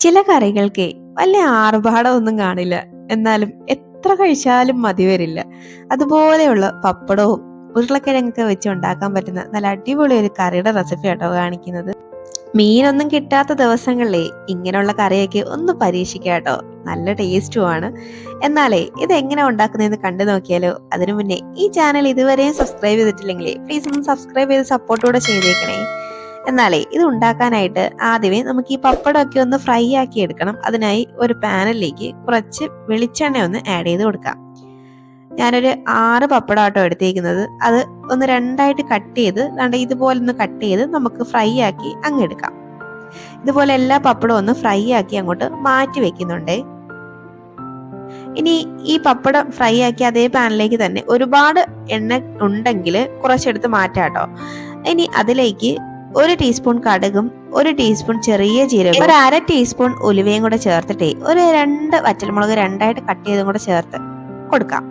ചില കറികൾക്ക് വലിയ ആർഭാടമൊന്നും കാണില്ല. എന്നാലും എത്ര കഴിച്ചാലും മതി വരില്ല. അതുപോലെയുള്ള പപ്പടവും ഉരുളക്കിഴങ്ങൊക്കെ വെച്ച് ഉണ്ടാക്കാൻ പറ്റുന്ന നല്ല അടിപൊളി ഒരു കറിയുടെ റെസിപ്പി ആട്ടോ കാണിക്കുന്നത്. മീനൊന്നും കിട്ടാത്ത ദിവസങ്ങളിലേ ഇങ്ങനെയുള്ള കറിയൊക്കെ ഒന്ന് പരീക്ഷിക്കാട്ടോ നല്ല ടേസ്റ്റുമാണ് എന്നാലേ ഇത് എങ്ങനെ ഉണ്ടാക്കുന്നതെന്ന് കണ്ടു നോക്കിയാലോ. അതിനു മുന്നേ ഈ ചാനൽ ഇതുവരെയും സബ്സ്ക്രൈബ് ചെയ്തിട്ടില്ലെങ്കിൽ പ്ലീസ് ഒന്ന് സബ്സ്ക്രൈബ് ചെയ്ത് സപ്പോർട്ടോടെ ചെയ്തേക്കണേ. എന്നാലേ ഇത് ഉണ്ടാക്കാനായിട്ട് ആദ്യമേ നമുക്ക് ഈ പപ്പടമൊക്കെ ഒന്ന് ഫ്രൈ ആക്കി എടുക്കണം. അതിനായി ഒരു പാനിലേക്ക് കുറച്ച് വെളിച്ചെണ്ണ ഒന്ന് ആഡ് ചെയ്ത് കൊടുക്കാം. ഞാനൊരു ആറ് പപ്പടമാട്ടോ എടുത്തേക്കുന്നത്. അത് ഒന്ന് രണ്ടായിട്ട് കട്ട് ചെയ്ത് രണ്ട് ഇതുപോലെ ഒന്ന് കട്ട് ചെയ്ത് നമുക്ക് ഫ്രൈ ആക്കി അങ്ങ് എടുക്കാം. ഇതുപോലെ എല്ലാ പപ്പടവും ഒന്ന് ഫ്രൈ ആക്കി അങ്ങോട്ട് മാറ്റി വെക്കുന്നുണ്ടേ. ഇനി ഈ പപ്പടം ഫ്രൈ ആക്കി അതേ പാനിലേക്ക് തന്നെ ഒരുപാട് എണ്ണ ഉണ്ടെങ്കിൽ കുറച്ചെടുത്ത് മാറ്റാട്ടോ. ഇനി അതിലേക്ക് ഒരു ടീസ്പൂൺ കടുകും ഒരു ടീസ്പൂൺ ചെറിയ ജീരകം ഒരു അര ടീസ്പൂൺ ഉലുവയും കൂടെ ചേർത്തിട്ടേ ഒരു രണ്ട് വറ്റൽമുളക് രണ്ടായിട്ട് കട്ട് ചെയ്തും കൂടെ ചേർത്ത് കൊടുക്കാം.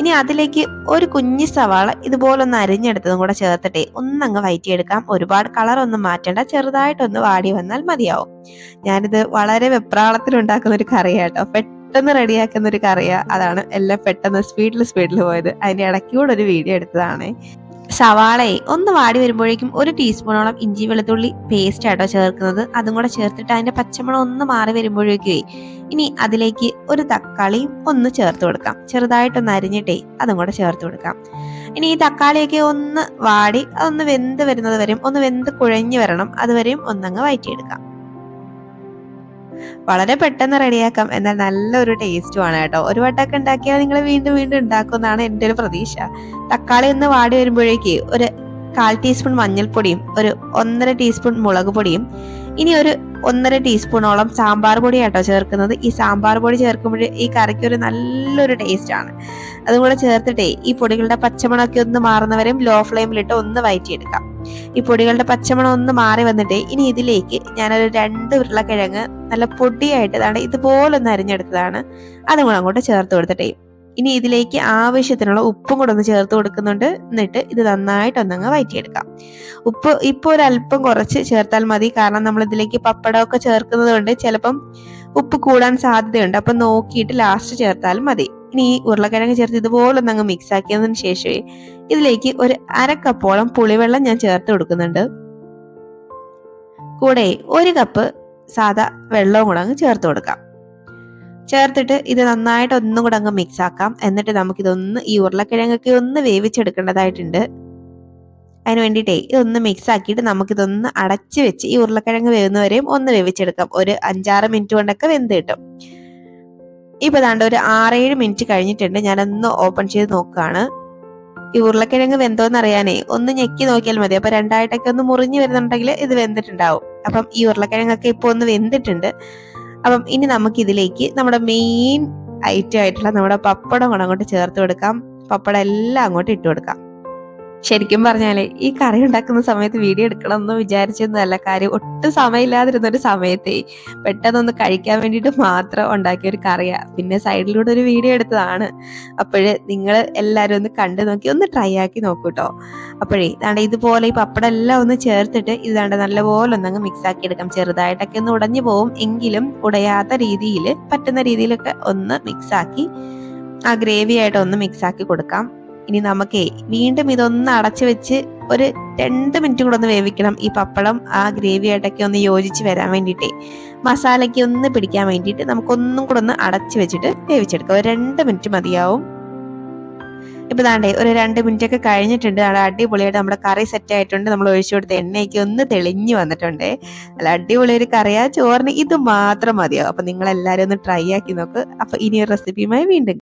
ഇനി അതിലേക്ക് ഒരു കുഞ്ഞി സവാള ഇതുപോലൊന്ന് അരിഞ്ഞെടുത്തതും കൂടെ ചേർത്തിട്ടേ ഒന്നങ്ങ് വയറ്റിയെടുക്കാം. ഒരുപാട് കളർ ഒന്നും മാറ്റേണ്ട ചെറുതായിട്ടൊന്ന് വാടി വന്നാൽ മതിയാവും. ഞാനിത് വളരെ വെപ്രാളത്തിൽ ഉണ്ടാക്കുന്ന ഒരു കറിയാട്ടോ പെട്ടെന്ന് റെഡിയാക്കുന്ന ഒരു കറിയാ. അതാണ് എല്ലാം പെട്ടെന്ന് സ്പീഡിൽ സ്പീഡിൽ പോയത്. അതിന്റെ ഇടയ്ക്കൂടെ ഒരു വീഡിയോ എടുത്തതാണ്. സവാളയെ ഒന്ന് വാടി വരുമ്പോഴേക്കും ഒരു ടീസ്പൂണോളം ഇഞ്ചി വെളുത്തുള്ളി പേസ്റ്റ് ആട്ടോ ചേർക്കുന്നത്. അതും കൂടെ ചേർത്തിട്ട് അതിന്റെ പച്ചമണം ഒന്ന് മാറി വരുമ്പോഴേക്കേ ഇനി അതിലേക്ക് ഒരു തക്കാളിയും ഒന്ന് ചേർത്ത് കൊടുക്കാം. ചെറുതായിട്ടൊന്ന് അരിഞ്ഞിട്ടേ അതും കൂടെ ചേർത്ത് കൊടുക്കാം. ഇനി ഈ തക്കാളിയൊക്കെ ഒന്ന് വാടി അതൊന്ന് വെന്ത് വരുന്നത് വരെയും ഒന്ന് വെന്ത് കുഴഞ്ഞു വരണം. അതുവരെയും ഒന്നങ്ങ് വയറ്റിയെടുക്കാം. വളരെ പെട്ടെന്ന് റെഡിയാക്കാം. എന്നാൽ നല്ലൊരു ടേസ്റ്റുമാണ് കേട്ടോ. ഒരു വട്ടമൊക്കെ ഉണ്ടാക്കിയാൽ നിങ്ങൾ വീണ്ടും വീണ്ടും ഉണ്ടാക്കുമെന്നാണ് എന്റെ ഒരു പ്രതീക്ഷ. തക്കാളി ഒന്ന് വാടി വരുമ്പോഴേക്ക് ഒരു കാൽ ടീസ്പൂൺ മഞ്ഞൾപ്പൊടിയും ഒരു ഒന്നര ടീസ്പൂൺ മുളക് പൊടിയും ഇനി ഒരു ഒന്നര ടീസ്പൂണോളം സാമ്പാർ പൊടി ആട്ടോ ചേർക്കുന്നത്. ഈ സാമ്പാർ പൊടി ചേർക്കുമ്പോൾ ഈ കറിക്ക് ഒരു നല്ലൊരു ടേസ്റ്റ് ആണ് അതും കൂടെ ചേർത്തിട്ടേ ഈ പൊടികളുടെ പച്ചമണമൊക്കെ ഒന്ന് മാറുന്നവരെയും ലോ ഫ്ലെയിമിലിട്ട് ഒന്ന് വയറ്റിയെടുക്കാം. ഈ പൊടികളുടെ പച്ചമണം ഒന്ന് മാറി വന്നിട്ട് ഇനി ഇതിലേക്ക് ഞാനൊരു രണ്ട് ഉരുളക്കിഴങ്ങ് നല്ല പൊടിയായിട്ട് ഇതാണ് ഇതുപോലെ ഒന്ന് അരിഞ്ഞെടുത്തതാണ്. അതും കൂടെ അങ്ങോട്ട് ചേർത്ത് കൊടുത്തിട്ടേ ഇനി ഇതിലേക്ക് ആവശ്യത്തിനുള്ള ഉപ്പും കൂടെ ഒന്ന് ചേർത്ത് കൊടുക്കുന്നുണ്ട്. എന്നിട്ട് ഇത് നന്നായിട്ട് ഒന്നങ്ങ് വയറ്റിയെടുക്കാം. ഉപ്പ് ഇപ്പോൾ ഒരു അല്പം കുറച്ച് ചേർത്താൽ മതി. കാരണം നമ്മൾ ഇതിലേക്ക് പപ്പടമൊക്കെ ചേർക്കുന്നത് കൊണ്ട് ചിലപ്പം ഉപ്പ് കൂടാൻ സാധ്യതയുണ്ട്. അപ്പം നോക്കിയിട്ട് ലാസ്റ്റ് ചേർത്താലും മതി. ഇനി ഈ ഉരുളക്കിഴങ്ങ് ചേർത്ത് ഇതുപോലെ ഒന്ന് അങ്ങ് മിക്സ് ആക്കിയതിന് ശേഷമേ ഇതിലേക്ക് ഒരു അരക്കപ്പോളം കപ്പോളം പുളിവെള്ളം ഞാൻ ചേർത്ത് കൊടുക്കുന്നുണ്ട്. കൂടെ ഒരു കപ്പ് സാധാ വെള്ളവും കൂടെ അങ്ങ് ചേർത്ത് കൊടുക്കാം. ചേർത്തിട്ട് ഇത് നന്നായിട്ട് ഒന്നും കൂടെ അങ്ങ് മിക്സ് ആക്കാം. എന്നിട്ട് നമുക്കിതൊന്ന് ഈ ഉരുളക്കിഴങ്ങൊക്കെ ഒന്ന് വേവിച്ചെടുക്കേണ്ടതായിട്ടുണ്ട്. അതിന് വേണ്ടിയിട്ടേ ഇതൊന്ന് മിക്സ് ആക്കിയിട്ട് നമുക്കിതൊന്ന് അടച്ച് വെച്ച് ഈ ഉരുളക്കിഴങ്ങ് വേവുന്നവരെയും ഒന്ന് വേവിച്ചെടുക്കാം. ഒരു അഞ്ചാറ് മിനിറ്റ് കൊണ്ടൊക്കെ വെന്ത് കിട്ടും. ഇപ്പൊ ദാണ്ട് ഒരു ആറേഴ് മിനിറ്റ് കഴിഞ്ഞിട്ടുണ്ട്. ഞാനൊന്ന് ഓപ്പൺ ചെയ്ത് നോക്കുകയാണ് ഈ ഉരുളക്കിഴങ്ങ് വെന്തോന്ന് അറിയാനേ ഒന്ന് ഞെക്കി നോക്കിയാൽ മതി. അപ്പൊ രണ്ടായിട്ടൊക്കെ ഒന്ന് മുറിഞ്ഞു വരുന്നുണ്ടെങ്കിൽ ഇത് വെന്തിട്ടുണ്ടാവും. അപ്പം ഈ ഉരുളക്കിഴങ്ങൊക്കെ ഇപ്പൊ ഒന്ന് വെന്തിട്ടുണ്ട്. അപ്പം ഇനി നമുക്ക് ഇതിലേക്ക് നമ്മുടെ മെയിൻ ഐറ്റം ആയിട്ടുള്ള നമ്മുടെ പപ്പടം കൂടെ അങ്ങോട്ട് ചേർത്ത് കൊടുക്കാം. പപ്പടം എല്ലാം അങ്ങോട്ട് ഇട്ട് കൊടുക്കാം. ശരിക്കും പറഞ്ഞാൽ ഈ കറി ഉണ്ടാക്കുന്ന സമയത്ത് വീഡിയോ എടുക്കണം എന്ന് വിചാരിച്ചൊന്നുമല്ല കാര്യം ഒട്ടും സമയമില്ലാതിരുന്ന ഒരു സമയത്തേ പെട്ടെന്നൊന്ന് കഴിക്കാൻ വേണ്ടിയിട്ട് മാത്രം ഉണ്ടാക്കിയ ഒരു കറിയാ. പിന്നെ സൈഡിലൂടെ ഒരു വീഡിയോ എടുത്തതാണ്. അപ്പോഴ് നിങ്ങൾ എല്ലാവരും ഒന്ന് കണ്ടു നോക്കി ഒന്ന് ട്രൈ ആക്കി നോക്കൂ കേട്ടോ അപ്പോഴേ ഇതാണ്ട് ഇതുപോലെ ഈ പപ്പടം എല്ലാം ഒന്ന് ചേർത്തിട്ട് ഇതാണ്ട് നല്ലപോലെ ഒന്നങ്ങ് മിക്സ് ആക്കി എടുക്കാം. ചെറുതായിട്ടൊക്കെ ഒന്ന് ഉടഞ്ഞു പോവും. എങ്കിലും ഉടയാത്ത രീതിയിൽ പറ്റുന്ന രീതിയിലൊക്കെ ഒന്ന് മിക്സ് ആക്കി ആ ഗ്രേവി ആയിട്ട് ഒന്ന് മിക്സ് ആക്കി കൊടുക്കാം. ഇനി നമുക്കേ വീണ്ടും ഇതൊന്ന് അടച്ചു വെച്ച് ഒരു രണ്ട് മിനിറ്റ് കൂടെ ഒന്ന് വേവിക്കണം ഈ പപ്പടം ആ ഗ്രേവി ആയിട്ടൊക്കെ ഒന്ന് യോജിച്ച് വരാൻ വേണ്ടിയിട്ടേ. മസാലയ്ക്ക് ഒന്ന് പിടിക്കാൻ വേണ്ടിയിട്ട് നമുക്കൊന്നും കൂടെ ഒന്ന് അടച്ചു വെച്ചിട്ട് വേവിച്ചെടുക്കാം. ഒരു രണ്ട് മിനിറ്റ് മതിയാവും. ഇപ്പൊ ദാണ്ടേ ഒരു രണ്ട് മിനിറ്റ് ഒക്കെ കഴിഞ്ഞിട്ടുണ്ട്. അവിടെ അടിപൊളിയായിട്ട് നമ്മുടെ കറി സെറ്റ് ആയിട്ടുണ്ട്. നമ്മൾ ഒഴിച്ചു കൊടുത്ത എണ്ണയൊക്കെ ഒന്ന് തെളിഞ്ഞു വന്നിട്ടുണ്ട്. നല്ല അടിപൊളി ഒരു കറിയാ. ചോറിന് ഇത് മാത്രം മതിയാവും. അപ്പൊ നിങ്ങൾ എല്ലാവരും ഒന്ന് ട്രൈ ആക്കി നോക്ക്. അപ്പൊ ഇനി ഒരു റെസിപ്പിയുമായി വീണ്ടും